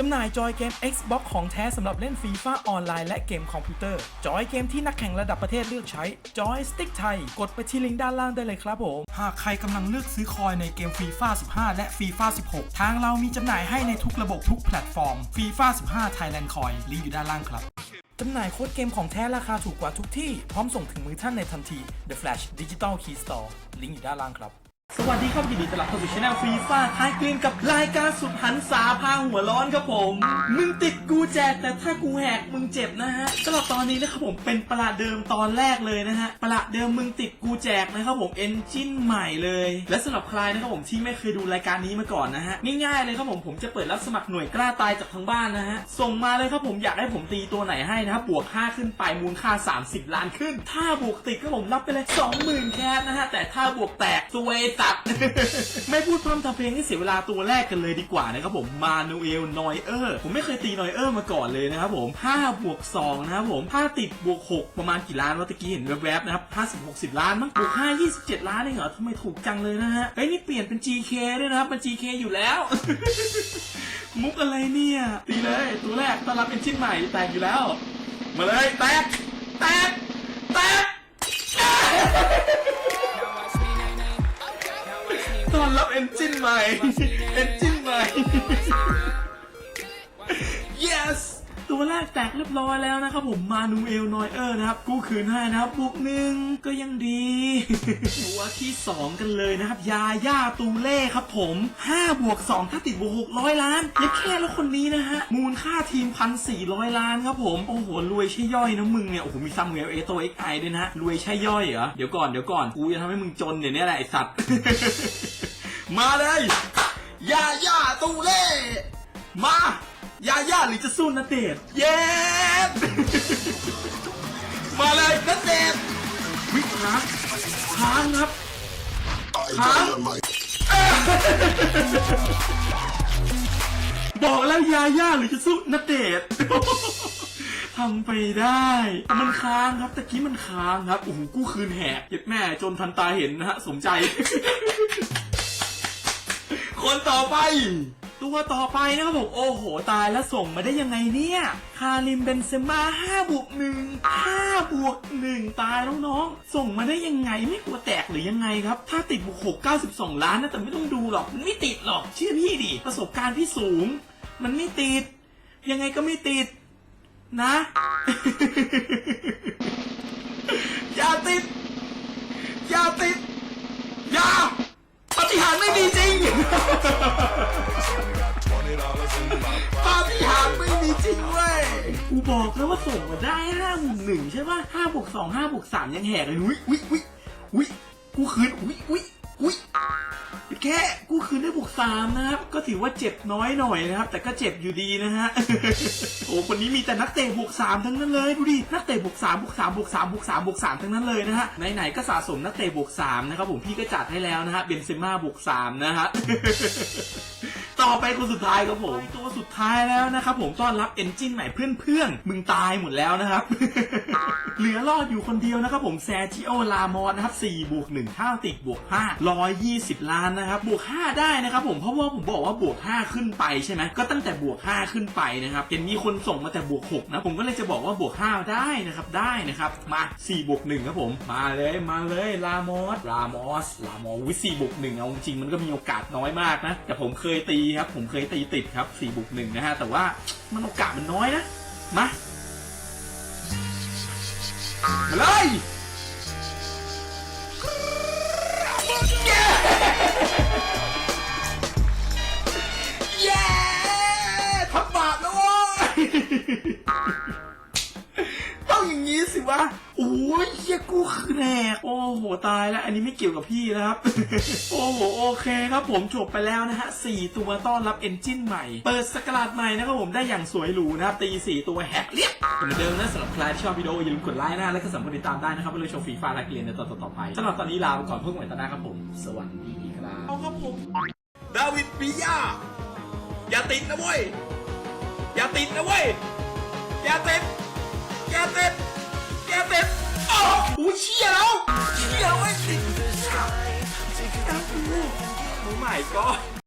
จำหน่ายจอยเกม Xbox ของแท้สำหรับเล่นฟีฟ่าออนไลน์และเกมคอมพิวเตอร์ จอยเกมที่นักแข่งระดับประเทศเลือกใช้ จอยสติ๊กไทย กดไปที่ลิงก์ด้านล่างได้เลยครับผม หากใครกำลังเลือกซื้อคอยในเกมฟีฟ่า15 และฟีฟ่า16 ทางเรามีจำหน่ายให้ในทุกระบบทุกแพลตฟอร์มฟีฟ่า15 Thailand Coin ลิงก์อยู่ด้านล่างครับจำหน่ายโค้ดเกมของแท้ราคาถูกกว่าทุกที่ พร้อมส่งถึงมือท่านในทันที The Flash Digital Key Store ลิงก์อยู่ด้านล่างครับ สวัสดีครับยินดีต้อนรับเข้าสู่ช่องฟีฟ่าท้ายเกมกับรายการสุดหันษาพาหัวร้อนครับผม มึงติดกูแจกแต่ถ้ากูแหกมึงเจ็บนะฮะสำหรับตอนนี้นะครับผมเป็นประหลาดเดิมตอนแรกเลยนะฮะประหลาดเดิมมึงติดกูแจกนะครับผมเอนจินใหม่เลย และสำหรับใครนะครับผมที่ไม่เคยดูรายการนี้มาก่อนนะฮะง่ายๆเลยครับผมผมจะเปิดรับสมัครหน่วยกล้าตายจากทางบ้านนะฮะส่งมาเลยครับผมอยากให้ผมตีตัวไหนให้นะครับบวก5ขึ้นไปมูลค่า 30 ล้านขึ้น ถ้าบวกติดก็ผมรับไปเลย20,000แคสนะฮะแต่ถ้าบวกแตกซวยตัดไม่พูดพร่ำทำเพลงให้เสียเวลาตัวแรกกันเลยดีกว่านะครับผมมานูเอลนอยเออร์ผมไม่เคยตีนอยเออร์มาก่อนเลยนะครับผม5บวก2นะครับผมถ้าติดบวก6ประมาณกี่ล้านวะตะกี้เห็นแวบๆนะครับ50 60 ล้านมั้งบวก5 27 ล้านเองเหรอทำไมถูกจังเลยนะฮะเฮ้ยนี่เปลี่ยนเป็น GK ด้วยนะครับมัน GK อยู่แล้ว มุกอะไรเนี่ยตีเลยตัวแรกต้อนรับเป็นชิ้นใหม่แตกอยู่แล้ว มาเลยแตกแตก อนรับเอนจินใหม่ เอนจินใหม่ yes ตัวแรกแตกเรียบร้อยแล้วนะครับผมมานูเอลนอยเออร์นะครับ กู้คืนให้นะครับบวกหนึ่งก็ยังดี ตัวที่ 2 กันเลยนะครับ ยาย่าตูเล่ครับผม 5 บวก 2 ถ้าติดบวก600ล้านยังแค่แล้วคนนี้นะฮะ มูลค่าทีม1,400ล้านครับผม โอ้โห รวยใช่ย่อยนะมึงเนี่ย โอ้โห มีซัมเวลเอโตเอ็กไอด้วยนะฮะรวยใช่ย่อยเหรอ เดี๋ยวก่อนเดี๋ยวก่อน กูจะทำให้มึงจนเดี๋ยวนี้แหละไอสัตว์ มาเลยยาย่าตูเล่มายาย่าหรือจะสู้นาเดชน์เย้มาเลยนาเดชน์วิค้างค้างครับค้างบอกแล้วยาย่าหรือจะสู้นาเดชน์ทำไปได้ มันค้างครับตะกี้มันค้างครับโอ้โหกู้คืนแหกเย็ดแม่จนทันตาเห็นนะฮะสมใจ คนต่อไป ตัวต่อไปนะครับผมโอ้โหตายแล้วส่งมาได้ยังไงเนี่ย คาริมเบนเซม่า5บวก1 5บวก1ตายแล้วน้องส่งมาได้ยังไงไม่กลัวแตกหรือยังไงครับ ถ้าติดบวก6 92 ล้านนะแต่ไม่ต้องดูหรอกมันไม่ติดหรอกเชื่อพี่ดิประสบการณ์พี่สูง มันไม่ติด ยังไงก็ไม่ติด นะ อย่าติด อย่าติด อย่าปฏิหารไม่มีจ ปาฏิหาริย์ไม่มีจริงเว้ยกูบอกแล้วว่าส่งมาได้ห้าบวกหนึ่งใช่ป่ะห้าบวกสองห้าบวกสามยังแหกเลยอุ้ยอุ้ยอุ้ยอุ้ยกูคืนอุ้ยอุ้ยอุ้ยแค่กูคืนได้บวกสามนะครับ ก็ถือว่าเจ็บน้อยหน่อยนะครับ แต่ก็เจ็บอยู่ดีนะฮะโอ้คนนี้มีแต่นักเตะบวกสามทั้งนั้นเลยดูดินักเตะบวกสามบวกสามบวกสามบวกสามบวกสามทั้งนั้นเลยนะฮะไหนๆก็สะสมนักเตะบวกสามนะครับผมพี่ก็จัดให้แล้วนะฮะเบนเซม่าบวกสามนะฮะ ต่อไปคนสุดท้ายครับผมตัวสุดท้ายแล้วนะครับผมต้อนรับเอนจินใหม่เพื่อนๆมึงตายหมดแล้วนะครับ เหลือรอดอยู่คนเดียวนะครับผมแซจิโอลามอสนะครับ4บวก1ถ้าติดบวก5 120 ล้านนะครับบวก 5 ได้นะครับผมเพราะว่าผมบอกว่าบวก 5 ขึ้นไปใช่ไหมก็ตั้งแต่บวก 5 ขึ้นไปนะครับเห็นมีคนส่งมาแต่บวก6นะผมก็เลยจะบอกว่าบวก 5 ได้นะครับได้นะครับมา4บวก1ครับผมมาเลยมาเลยลามอสลามอสลามอสวิ4บวก1เอาจริงมันก็มีโอกาสน้อยมากนะแต่ผมเคยตีครับ ผมเคยตีติดครับ4บวก1นะฮะ แต่ว่ามันโอกาสมันน้อยนะ มา มาเลย โอ้ยเฮียกูคือแหกโอ้โหตายแล้ว อันนี้ไม่เกี่ยวกับพี่นะครับ โอ้โหโอเคครับผมจบไปแล้วนะฮะสี่ตัวต้อนรับเอนจินใหม่ เปิดสกราดใหม่นะครับผมได้อย่างสวยหรูนะครับ ตีสี่ตัวแฮกเรียบเหมือนเดิมนะสำหรับใครที่ชอบวิดีโออย่าลืมกดไลค์นะและก็สามารถติดตามได้นะครับเพื่อเลยชมฟรีฟล์และเรียนในตอนต่อไปสำหรับตอนนี้ลาไปก่อนเพื่อนใหม่ตอนหน้าครับผม สวัสดีครับเอาครับผมดาวิดปิยาอย่าติดนะเว้ยอย่าติดนะเว้ยอย่าติด เชี่ยแล้วเชี่ยแล้วไอ้ติดโอ้ my god